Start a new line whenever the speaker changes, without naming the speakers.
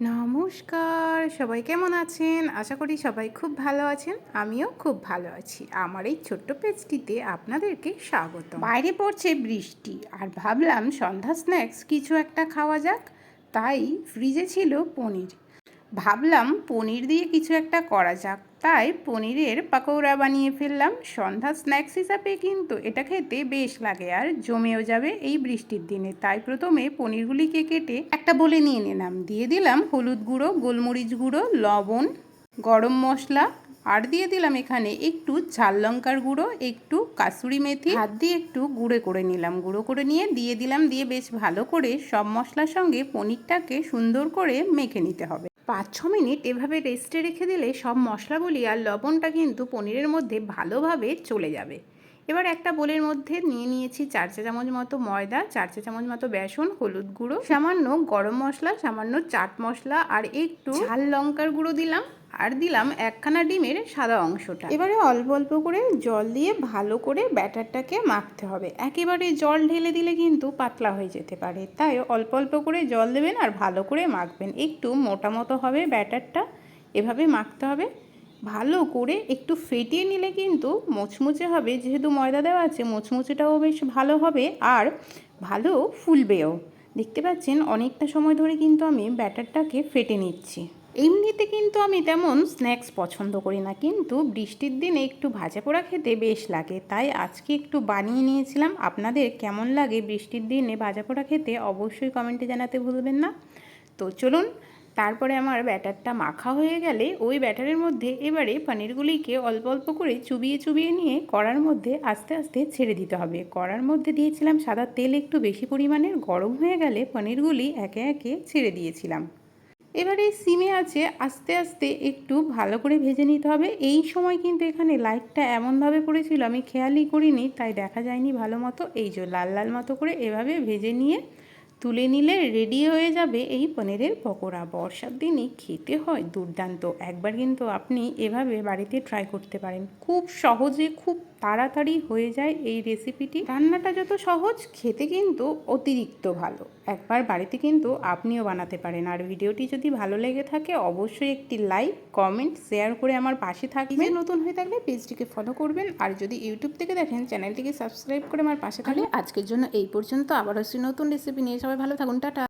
নমস্কার, সবাই কেমন আছেন? আশা করি সবাই খুব ভালো আছেন, আমিও খুব ভালো আছি। আমার এই ছোট্ট পেজটিতে আপনাদেরকে স্বাগত বাইরে পড়ছে বৃষ্টি, আর ভাবলাম সন্ধ্যা স্ন্যাক্স কিছু একটা খাওয়া যাক, তাই ফ্রিজে ছিল পনির। ভাবলাম পনির দিয়ে কিছু একটা করা যাক। তাই পনিরের পাকৌড়া বানিয়ে ফেললাম। সন্ধ্যা স্ন্যাক্স হিসাবে কিন্তু এটা খেতে বেশ লাগে আর জমেও যাবে এই বৃষ্টির দিনে। তাই প্রথমে পনিরগুলিকে কেটে একটা বলে নিয়ে নিলাম। দিয়ে দিলাম হলুদ গুঁড়ো, গোলমরিচ গুঁড়ো, লবণ, গরম মশলা আর দিয়ে দিলাম এখানে একটু ঝাল লঙ্কার গুঁড়ো, একটু কাসুরি মেথি। হাত দিয়ে একটু গুঁড়ো করে নিলাম। গুঁড়ো করে নিয়ে দিয়ে দিলাম দিয়ে বেশ ভালো করে সব মশলার সঙ্গে পনিরটাকে সুন্দর করে মেখে নিতে হবে। পাঁচ ছ মিনিট এভাবে রেস্টে রেখে দিলে সব মশলাগুলি আর লবণটা কিন্তু পনিরের মধ্যে ভালোভাবে চলে যাবে। এবার একটা বোলের মধ্যে নিয়ে নিয়েছি চার চা চামচ মতো ময়দা, চার চা চামচ মতো বেসন, হলুদ গুঁড়ো, সামান্য গরম মশলা, সামান্য চাট মশলা আর একটু ঝাল লঙ্কার গুঁড়ো দিলাম আর দিলাম একখানা ডিমের সাদা অংশটা। এবারে অল্প অল্প করে জল দিয়ে ভালো করে ব্যাটারটাকে মাখতে হবে। একেবারে জল ঢেলে দিলে কিন্তু পাতলা হয়ে যেতে পারে। তাই অল্প অল্প করে জল দেবেন আর ভালো করে মাখবেন। একটু মোটা মতো হবে ব্যাটারটা। এভাবে মাখতে হবে। ভালো করে একটু ফেটিয়ে নিলে কিন্তু মুচমুচে হবে। যেহেতু ময়দা দেওয়া আছে, মুচমুচেটাও বেশ ভালো হবে আর ভালো ফুলবেও। দেখতে পাচ্ছেন, অনেকটা সময় ধরে কিন্তু আমি ব্যাটারটাকে ফেটে নিচ্ছি। এমনিতে কিন্তু আমি তেমন স্ন্যাক্স পছন্দ করি না, কিন্তু বৃষ্টির দিনে একটু ভাজা পোড়া খেতে বেশ লাগে। তাই আজকে একটু বানিয়ে নিয়েছিলাম। আপনাদের কেমন লাগে বৃষ্টির দিনে ভাজা পোড়া খেতে অবশ্যই কমেন্টে জানাতে ভুলবেন না। তো চলুন তারপরে আমার ব্যাটারটা মাখা হয়ে গেলে ওই ব্যাটারের মধ্যে এবারে পনিরগুলিকে অল্প অল্প করে চুবিয়ে চুবিয়ে নিয়ে কড়ার মধ্যে আস্তে আস্তে ছেড়ে দিতে হবে। কড়ার মধ্যে দিয়েছিলাম সাদা তেল একটু বেশি পরিমাণের গরম হয়ে গেলে পনিরগুলি একে একে ছেড়ে দিয়েছিলাম। এবারে সিমে আছে, আস্তে আস্তে একটু ভালো করে ভেজে নিতে হবে। এই সময় কিন্তু এখানে লাইটটা এমনভাবে পড়েছিল, আমি খেয়ালই করিনি, তাই দেখা যায়নি ভালো মতো। এই যে লাল লাল মতো করে এভাবে ভেজে নিয়ে তুলে নিলে রেডি হয়ে যাবে এই পনিরের পকোড়া। বর্ষার দিনে খেতে হয় দুর্দান্ত। একবার কিন্তু আপনি এভাবে বাড়িতে ট্রাই করতে পারেন। খুব সহজে, খুব তাড়াতাড়ি হয়ে যায় এই রেসিপিটি রান্নাটা যত সহজ খেতে কিন্তু অতিরিক্ত ভালো। একবার বাড়িতে কিন্তু আপনিও বানাতে পারেন। আর ভিডিওটি যদি ভালো লেগে থাকে অবশ্যই একটি লাইক কমেন্ট শেয়ার করে আমার পাশে থাকবেন। নতুন হয়ে থাকলে পেজটিকে ফলো করবেন। আর যদি ইউটিউব থেকে দেখেন চ্যানেলটিকে সাবস্ক্রাইব করে আমার পাশে থাকলে আজকের জন্য এই পর্যন্ত। আবার হচ্ছে নতুন রেসিপি নিয়ে। সবাই ভালো থাকুন। টাটা।